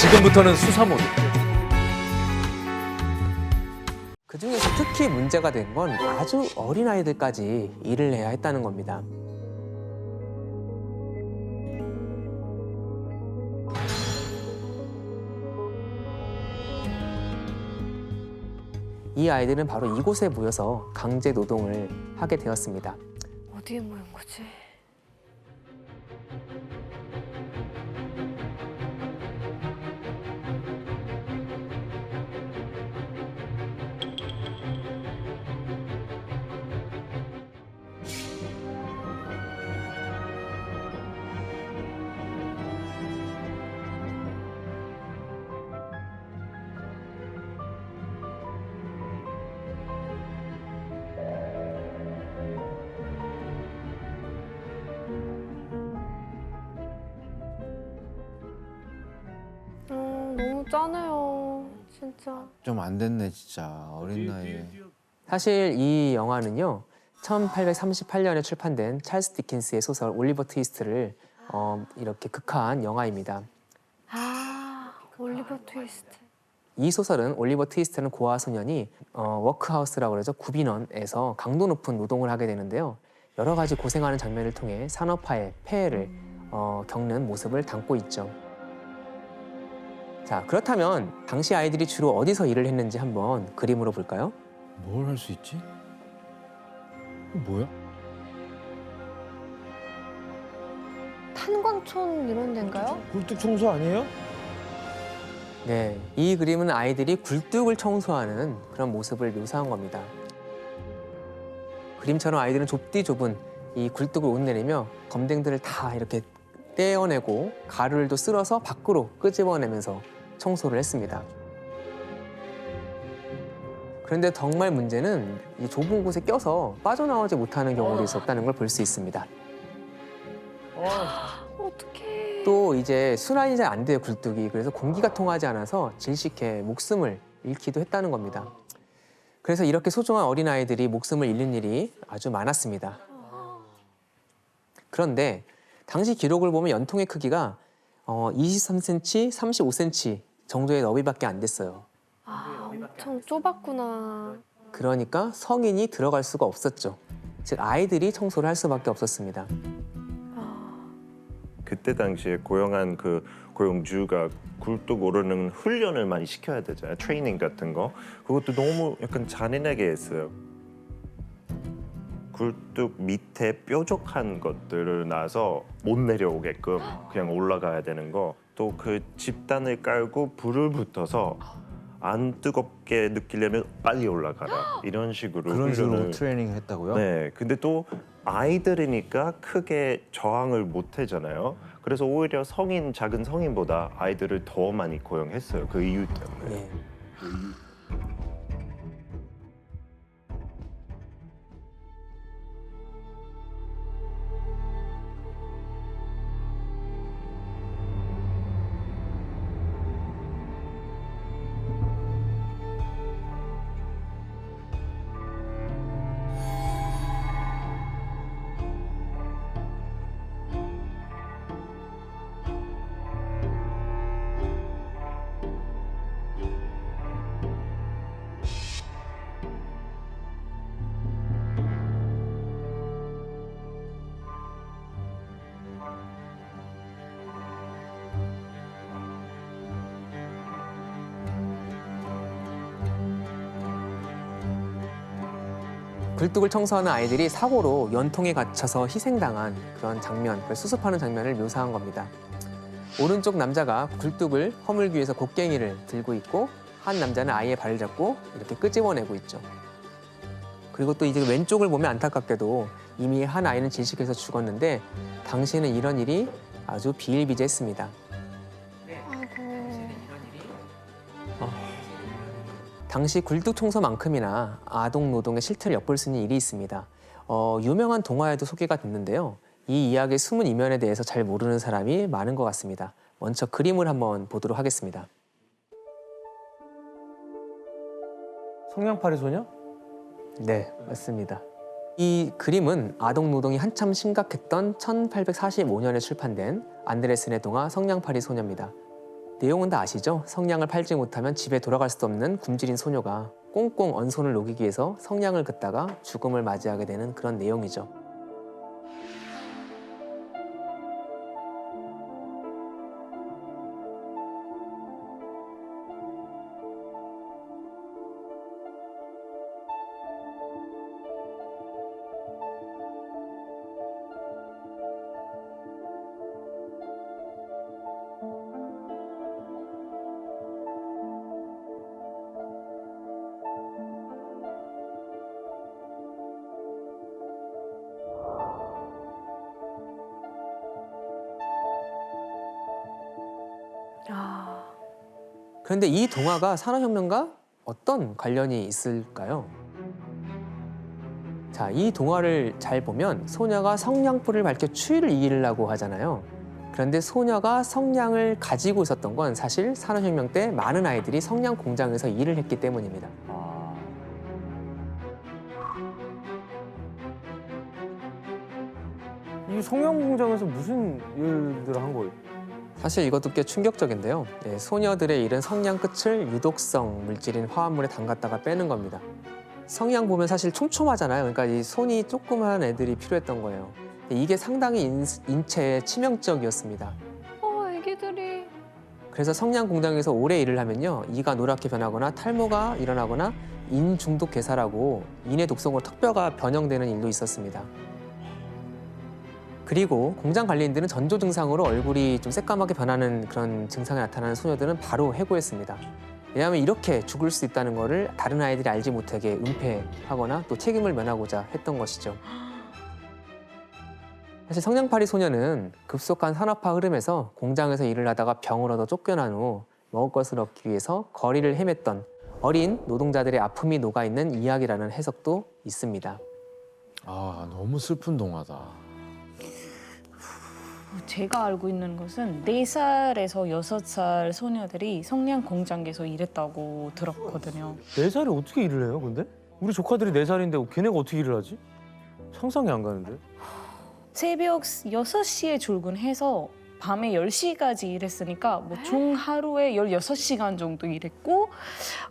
지금부터는 수사 모드. 그 중에서 특히 문제가 된 건 아주 어린 아이들까지 일을 해야 했다는 겁니다. 이 아이들은 바로 이곳에 모여서 강제 노동을 하게 되었습니다. 어디에 모인 거지? 너무 짠해요. 진짜. 좀 안 됐네 진짜 어린 나이에. 사실 이 영화는요, 1838년에 출판된 찰스 디킨스의 소설 올리버 트위스트를 어, 이렇게 극화한 영화입니다. 아, 올리버 트위스트. 이 소설은 올리버 트위스트는 고아 소년이 어, 워크하우스라고 그러죠 구빈원에서 강도 높은 노동을 하게 되는데요. 여러 가지 고생하는 장면을 통해 산업화의 폐해를 어, 겪는 모습을 담고 있죠. 자 그렇다면 당시 아이들이 주로 어디서 일을 했는지 한번 그림으로 볼까요? 뭘 할 수 있지? 이거 뭐야? 탄광촌 이런 데인가요? 굴뚝 청소 아니에요? 네, 이 그림은 아이들이 굴뚝을 청소하는 그런 모습을 묘사한 겁니다. 그림처럼 아이들은 좁디 좁은 이 굴뚝을 옷내리며 검댕들을 다 이렇게 떼어내고 가루를 또 쓸어서 밖으로 끄집어내면서 청소를 했습니다. 그런데 정말 문제는 이 좁은 곳에 껴서 빠져나오지 못하는 경우도 있었다는 걸 볼 수 있습니다. 어떡해. 또 이제 순환이 잘 안 돼요 굴뚝이 그래서 공기가 통하지 않아서 질식해 목숨을 잃기도 했다는 겁니다. 그래서 이렇게 소중한 어린 아이들이 목숨을 잃는 일이 아주 많았습니다. 그런데 당시 기록을 보면 연통의 크기가 어, 23cm, 35cm 정도의 너비밖에 안 됐어요. 아, 엄청 좁았구나. 그러니까 성인이 들어갈 수가 없었죠. 즉 아이들이 청소를 할 수밖에 없었습니다. 아, 그때 당시에 고용한 그 고용주가 굴뚝 오르는 훈련을 많이 시켜야 되잖아요. 트레이닝 같은 거. 그것도 너무 약간 잔인하게 했어요. 굴뚝 밑에 뾰족한 것들을 놔서 못 내려오게끔 그냥 올라가야 되는 거. 또 그 집단을 깔고 불을 붙어서 안 뜨겁게 느끼려면 빨리 올라가라. 이런 식으로 그런 식으로 훈련을 트레이닝 했다고요? 네, 근데 또 아이들이니까 크게 저항을 못 하잖아요. 그래서 오히려 성인 작은 성인보다 아이들을 더 많이 고용했어요. 그 이유 때문에. 예. 굴뚝을 청소하는 아이들이 사고로 연통에 갇혀서 희생당한 그런 장면, 그걸 수습하는 장면을 묘사한 겁니다. 오른쪽 남자가 굴뚝을 허물기 위해서 곡괭이를 들고 있고 한 남자는 아이의 발을 잡고 이렇게 끄집어내고 있죠. 그리고 또 이제 왼쪽을 보면 안타깝게도 이미 한 아이는 질식해서 죽었는데 당시에는 이런 일이 아주 비일비재했습니다. 당시 굴뚝 청소만큼이나 아동 노동의 실태를 엿볼 수 있는 일이 있습니다. 어, 유명한 동화에도 소개가 됐는데요. 이 이야기의 숨은 이면에 대해서 잘 모르는 사람이 많은 것 같습니다. 먼저 그림을 한번 보도록 하겠습니다. 성냥팔이 소녀? 네, 맞습니다. 이 그림은 아동 노동이 한참 심각했던 1845년에 출판된 안드레슨의 동화 성냥팔이 소녀입니다. 내용은 다 아시죠? 성냥을 팔지 못하면 집에 돌아갈 수 없는 굶주린 소녀가 꽁꽁 언손을 녹이기 위해서 성냥을 긋다가 죽음을 맞이하게 되는 그런 내용이죠. 그런데 이 동화가 산업혁명과 어떤 관련이 있을까요? 자, 이 동화를 잘 보면 소녀가 성냥불을 밝혀 추위를 이기려고 하잖아요. 그런데 소녀가 성냥을 가지고 있었던 건 사실 산업혁명 때 많은 아이들이 성냥 공장에서 일을 했기 때문입니다. 아. 이 성형 공장에서 무슨 일들을 한 거예요? 사실 이것도 꽤 충격적인데요. 예, 소녀들의 일은 성냥 끝을 유독성 물질인 화합물에 담갔다가 빼는 겁니다. 성냥 보면 사실 촘촘하잖아요. 그러니까 이 손이 조그만 애들이 필요했던 거예요. 이게 상당히 인, 인체에 치명적이었습니다. 어, 애기들이. 그래서 성냥 공장에서 오래 일을 하면요 이가 노랗게 변하거나 탈모가 일어나거나 인 중독 괴사라고 인의 독성으로 턱뼈가 변형되는 일도 있었습니다. 그리고 공장 관리인들은 전조 증상으로 얼굴이 좀 새까맣게 변하는 그런 증상이 나타나는 소녀들은 바로 해고했습니다. 왜냐하면 이렇게 죽을 수 있다는 것을 다른 아이들이 알지 못하게 은폐하거나 또 책임을 면하고자 했던 것이죠. 사실 성냥팔이 소녀는 급속한 산업화 흐름에서 공장에서 일을 하다가 병을 얻어 쫓겨난 후 먹을 것을 얻기 위해서 거리를 헤맸던 어린 노동자들의 아픔이 녹아 있는 이야기라는 해석도 있습니다. 아 너무 슬픈 동화다. 제가 알고 있는 것은 4살에서 6살 소녀들이 성냥 공장에서 일했다고 들었거든요. 네 살에 어떻게 일을 해요, 근데? 우리 조카들이 네 살인데 걔네가 어떻게 일을 하지? 상상이 안 가는데. 새벽 6시에 출근해서 밤에 10시까지 일했으니까 뭐 총 하루에 16시간 정도 일했고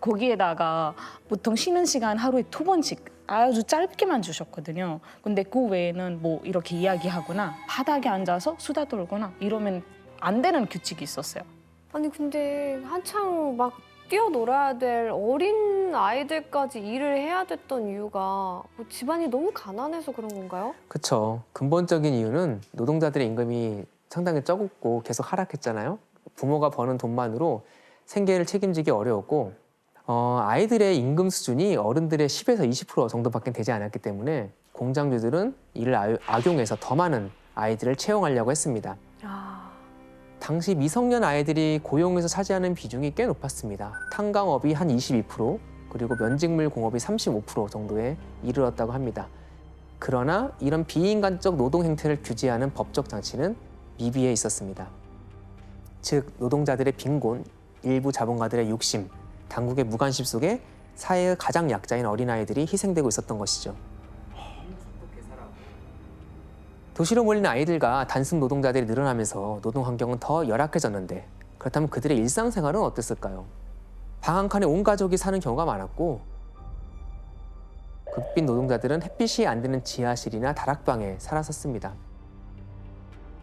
거기에다가 보통 쉬는 시간 하루에 두 번씩 아주 짧게만 주셨거든요. 근데 그 외에는 뭐 이렇게 이야기하거나 바닥에 앉아서 수다 떨거나 이러면 안 되는 규칙이 있었어요. 아니, 근데 한창 막 뛰어놀아야 될 어린 아이들까지 일을 해야 됐던 이유가 뭐 집안이 너무 가난해서 그런 건가요? 그쵸. 근본적인 이유는 노동자들의 임금이 상당히 적었고 계속 하락했잖아요. 부모가 버는 돈만으로 생계를 책임지기 어려웠고 어, 아이들의 임금 수준이 어른들의 10에서 20% 정도밖에 되지 않았기 때문에 공장주들은 이를 아- 악용해서 더 많은 아이들을 채용하려고 했습니다. 아, 당시 미성년 아이들이 고용에서 차지하는 비중이 꽤 높았습니다. 탄광업이 한 22% 그리고 면직물 공업이 35% 정도에 이르렀다고 합니다. 그러나 이런 비인간적 노동 행태를 규제하는 법적 장치는 미비해 있었습니다. 즉 노동자들의 빈곤, 일부 자본가들의 욕심, 당국의 무관심 속에 사회의 가장 약자인 어린아이들이 희생되고 있었던 것이죠. 도시로 몰리는 아이들과 단순 노동자들이 늘어나면서 노동 환경은 더 열악해졌는데 그렇다면 그들의 일상생활은 어땠을까요? 방 한 칸에 온 가족이 사는 경우가 많았고 극빈 노동자들은 햇빛이 안 드는 지하실이나 다락방에 살았었습니다.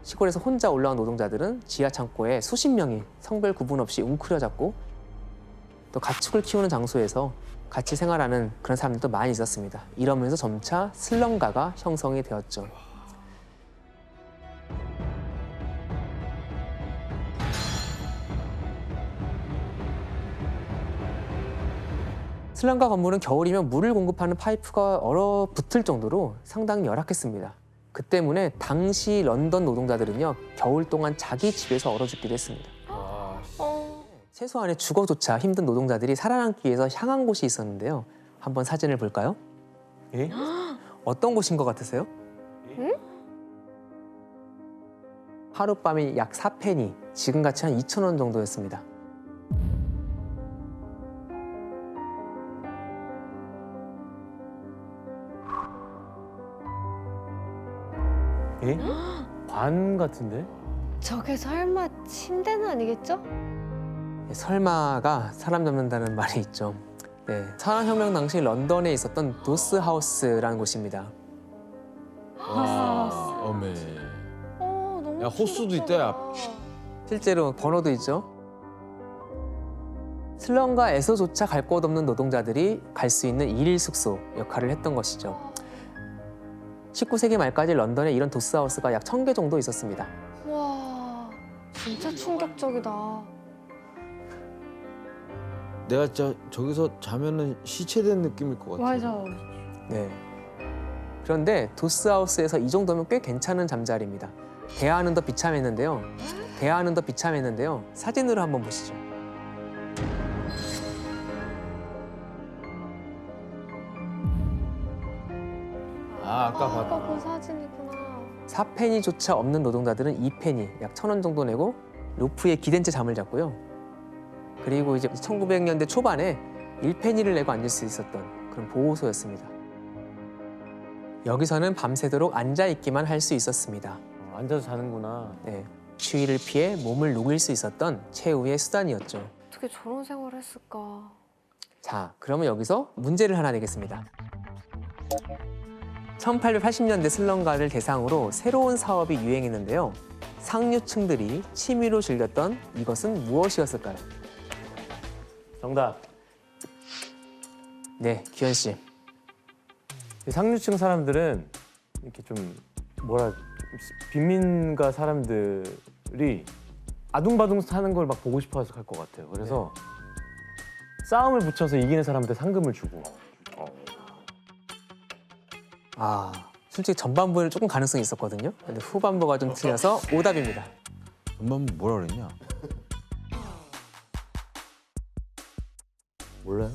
시골에서 혼자 올라온 노동자들은 지하 창고에 수십 명이 성별 구분 없이 웅크려졌고 또 가축을 키우는 장소에서 같이 생활하는 그런 사람들도 많이 있었습니다. 이러면서 점차 슬럼가가 형성이 되었죠. 슬럼가 건물은 겨울이면 물을 공급하는 파이프가 얼어붙을 정도로 상당히 열악했습니다. 그 때문에 당시 런던 노동자들은요 겨울 동안 자기 집에서 얼어 죽기도 했습니다. 아, 어, 최소한의 주거조차 힘든 노동자들이 살아남기 위해서 향한 곳이 있었는데요. 한번 사진을 볼까요? 예? 어떤 곳인 것 같으세요? 응? 하룻밤이 약 4페니, 지금같이 한 2천 원 정도였습니다. 예? 관 같은데? 저게 설마 침대는 아니겠죠? 네, 설마가 사람 잡는다는 말이 있죠. 네, 산업혁명 당시 런던에 있었던 도스 하우스라는 곳입니다. 와, 어메. 어, 너무 야, 호수도 있다, 야. 실제로 번호도 있죠. 슬럼가에서조차 갈 곳 없는 노동자들이 갈 수 있는 일일 숙소 역할을 했던 것이죠. 19세기 말까지 런던에 이런 도스하우스가 약 1000개 정도 있었습니다. 와, 진짜 충격적이다. 내가 저, 저기서 자면은 시체된 느낌일 것 같아. 맞아. 네. 그런데 도스하우스에서 이 정도면 꽤 괜찮은 잠자리입니다. 대하는 더 비참했는데요. 대하는 더 비참했는데요. 사진으로 한번 보시죠. 아, 아까 아까 봤. 본 사진이구나. 4페니조차 없는 노동자들은 2페니, 약 1,000원 정도 내고 로프에 기댄 채 잠을 잤고요. 그리고 이제 1900년대 초반에 1페니를 내고 앉을 수 있었던 그런 보호소였습니다. 여기서는 밤새도록 앉아 있기만 할 수 있었습니다. 어, 앉아서 자는구나. 네, 추위를 피해 몸을 녹일 수 있었던 최후의 수단이었죠. 어떻게 저런 생활을 했을까? 자, 그러면 여기서 문제를 하나 내겠습니다. 1880년대 슬럼가를 대상으로 새로운 사업이 유행했는데요. 상류층들이 취미로 즐겼던 이것은 무엇이었을까요? 정답. 네, 기현 씨. 이 상류층 사람들은 이렇게 좀 뭐라 좀 빈민가 사람들이 아둥바둥 사는 걸 막 보고 싶어서 갈것 같아요. 그래서 싸움을 붙여서 이기는 사람한테 상금을 주고. 아, 솔직히 전반부에는 조금 가능성이 있었거든요. 근데 후반부가 좀 틀려서 오답입니다. 엄마 뭐라 그랬냐? 몰라요?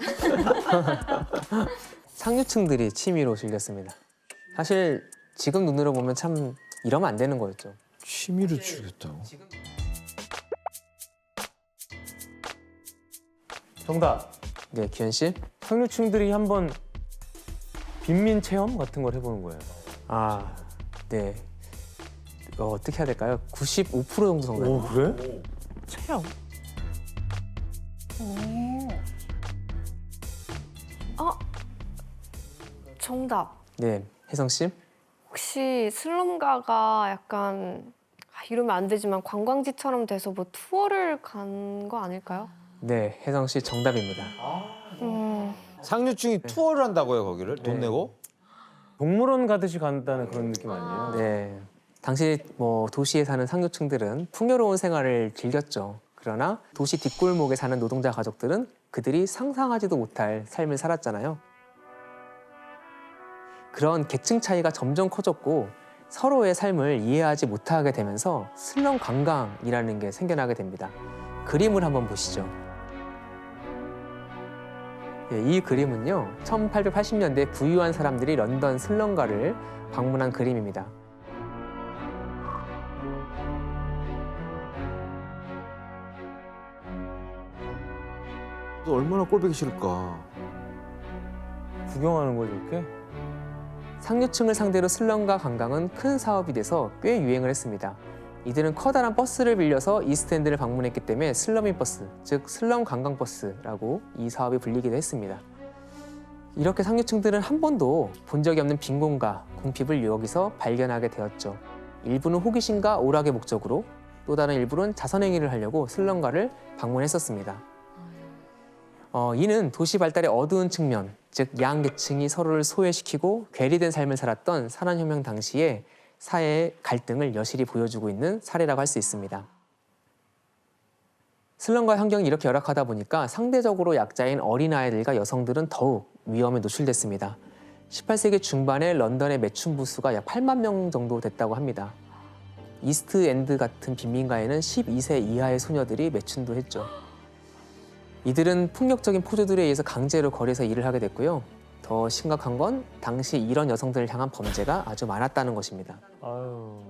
상류층들이 취미로 즐겼습니다. 사실 지금 눈으로 보면 참 이러면 안 되는 거였죠. 취미로 죽였다고. 정답. 네, 기현 씨. 상류층들이 한번 빈민 체험 같은 걸 해보는 거예요. 아, 네. 이거 어떻게 해야 될까요? 95% 정도 정답. 오 그래? 체험. 아, 정답. 네, 혜성 씨. 혹시 슬럼가가 약간 아, 이러면 안 되지만 관광지처럼 돼서 뭐 투어를 간 거 아닐까요? 네, 혜성 씨 정답입니다. 음, 상류층이 투어를 한다고요, 거기를? 돈 네. 내고? 동물원 가듯이 간다는 그런 느낌 아니에요? 네. 당시 뭐 도시에 사는 상류층들은 풍요로운 생활을 즐겼죠. 그러나 도시 뒷골목에 사는 노동자 가족들은 그들이 상상하지도 못할 삶을 살았잖아요. 그런 계층 차이가 점점 커졌고 서로의 삶을 이해하지 못하게 되면서 슬럼 관광이라는 게 생겨나게 됩니다. 그림을 한번 보시죠. 예, 이 그림은요, 1880년대 부유한 사람들이 런던 슬럼가를 방문한 그림입니다. 또 얼마나 꼴보기 싫을까. 구경하는 거죠 이렇게? 상류층을 상대로 슬럼가 관광은 큰 사업이 돼서 꽤 유행을 했습니다. 이들은 커다란 버스를 빌려서 이스트엔드를 방문했기 때문에 슬럼인 버스, 즉 슬럼 관광 버스라고 이 사업이 불리기도 했습니다. 이렇게 상류층들은 한 번도 본 적이 없는 빈곤과 궁핍을 여기서 발견하게 되었죠. 일부는 호기심과 오락의 목적으로 또 다른 일부는 자선행위를 하려고 슬럼가를 방문했었습니다. 어, 이는 도시 발달의 어두운 측면, 즉 양계층이 서로를 소외시키고 괴리된 삶을 살았던 산업혁명 당시의 사회의 갈등을 여실히 보여주고 있는 사례라고 할 수 있습니다. 슬럼과 환경이 이렇게 열악하다 보니까 상대적으로 약자인 어린아이들과 여성들은 더욱 위험에 노출됐습니다. 18세기 중반에 런던의 매춘 부수가 약 8만 명 정도 됐다고 합니다. 이스트 엔드 같은 빈민가에는 12세 이하의 소녀들이 매춘도 했죠. 이들은 폭력적인 포조들에 의해서 강제로 거리에서 일을 하게 됐고요. 더 심각한 건 당시 이런 여성들을 향한 범죄가 아주 많았다는 것입니다. 아유.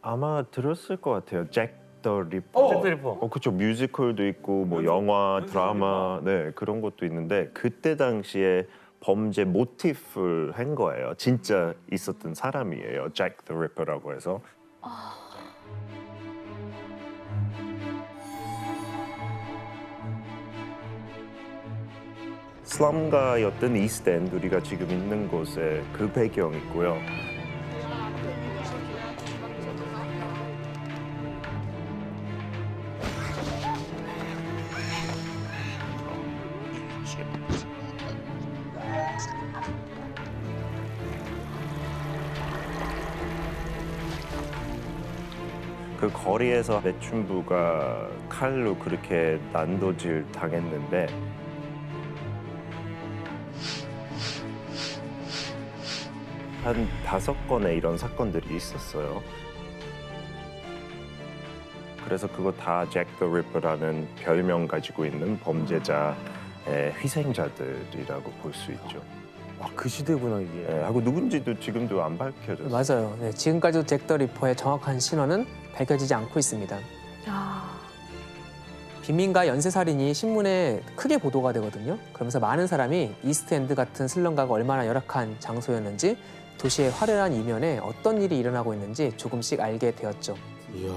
아마 들었을 것 같아요. 잭 더 리퍼. 잭드리퍼. 어, 그쵸. 뮤지컬도 있고 뭐 영화, 드라마, 네 그런 것도 있는데 그때 당시에 범죄 모티프를 한 거예요. 진짜 있었던 사람이에요. 잭 더 리퍼라고 해서 슬럼가였던 이스트엔드 우리가 지금 있는 곳에 그 배경이고요. 그 거리에서 매춘부가 칼로 그렇게 난도질 당했는데 한 다섯 건의 이런 사건들이 있었어요. 그래서 그거 다 잭 더 리퍼라는 별명 가지고 있는 범죄자의 희생자들이라고 볼 수 있죠. 와, 그 시대구나 이게. 예, 하고 누군지도 지금도 안 밝혀졌어요. 맞아요. 네, 지금까지도 잭 더 리퍼의 정확한 신원은 밝혀지지 않고 있습니다. 아, 빈민가 연쇄살인이 신문에 크게 보도가 되거든요. 그러면서 많은 사람이 이스트엔드 같은 슬럼가가 얼마나 열악한 장소였는지 도시의 화려한 이면에 어떤 일이 일어나고 있는지 조금씩 알게 되었죠. 이야.